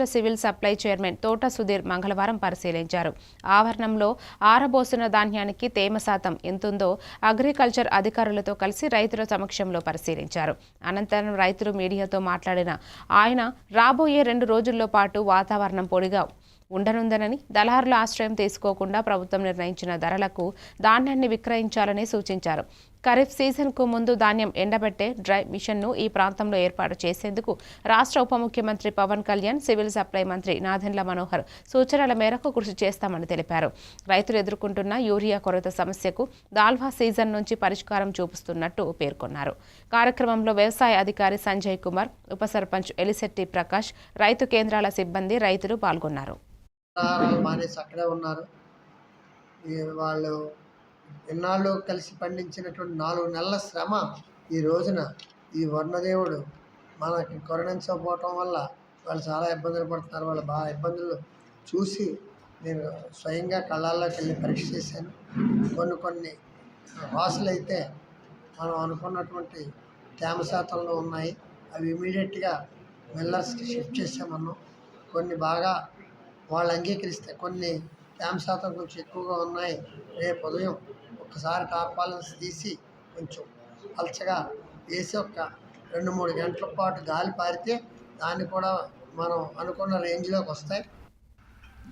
రాష్ట్ర civil supply chairman తోట సుధీర్ మంగళవారం పరిశీలించారు. ఆవరణంలో ఆరబోసిన ధాన్యానికి తేమ శాతం ఎంతుందో అగ్రికల్చర్ అధికారులతో కలిసి రైతుల సమక్షంలో పరిశీలించారు. అనంతరం రైతులు మీడియాతో మాట్లాడిన ఆయన రాబోయే రెండు రోజుల్లో పాటు వాతావరణం పొడిగా ఉండనుందనని దళారుల ఆశ్రయం తీసుకోకుండా ప్రభుత్వం నిర్ణయించిన ధరలకు ధాన్యాన్ని విక్రయించాలని సూచించారు. ఖరీఫ్ సీజన్కు ముందు ధాన్యం ఎండబెట్టే డ్రై మిషన్ను ఈ ప్రాంతంలో ఏర్పాటు చేసేందుకు రాష్ట్ర ఉప ముఖ్యమంత్రి పవన్ కళ్యాణ్ సివిల్ సప్లై మంత్రి నాదెండ్ల మనోహర్ సూచనల మేరకు కృషి చేస్తామని తెలిపారు. రైతులు ఎదుర్కొంటున్న యూరియా కొరత సమస్యకు దాల్వా సీజన్ నుంచి పరిష్కారం చూపిస్తున్నట్టు పేర్కొన్నారు. కార్యక్రమంలో వ్యవసాయ అధికారి సంజయ్ కుమార్ ఉప సర్పంచ్ ఎలిశెట్టి ప్రకాష్ రైతు కేంద్రాల సిబ్బంది రైతులు పాల్గొన్నారు. ఉన్నారు. వాళ్ళు ఎన్నాళ్ళు కలిసి పండించినటువంటి నాలుగు నెలల శ్రమ ఈ రోజున ఈ వర్ణదేవుడు మనకి కరుణించకపోవటం వల్ల వాళ్ళు చాలా ఇబ్బందులు పడుతున్నారు. వాళ్ళు బాగా ఇబ్బందులు చూసి నేను స్వయంగా కళ్ళల్లోకి వెళ్ళి పరీక్ష చేశాను. కొన్ని కొన్ని వాసులు అయితే మనం అనుకున్నటువంటి తేమ శాతంలో ఉన్నాయి. అవి ఇమీడియట్గా మిల్లర్స్కి షిఫ్ట్ చేసామన్నాం. కొన్ని బాగా వాళ్ళు అంగీకరిస్తే కొన్ని తేమ శాతం కొంచెం ఎక్కువగా ఉన్నాయి. రేపు ఉదయం ఒకసారి టార్పాలన్స్ తీసి కొంచెం పలచగా వేసి ఒక రెండు మూడు గంటల పాటు గాలి పారితే దాన్ని కూడా మనం అనుకున్న రేంజ్లోకి వస్తాయి.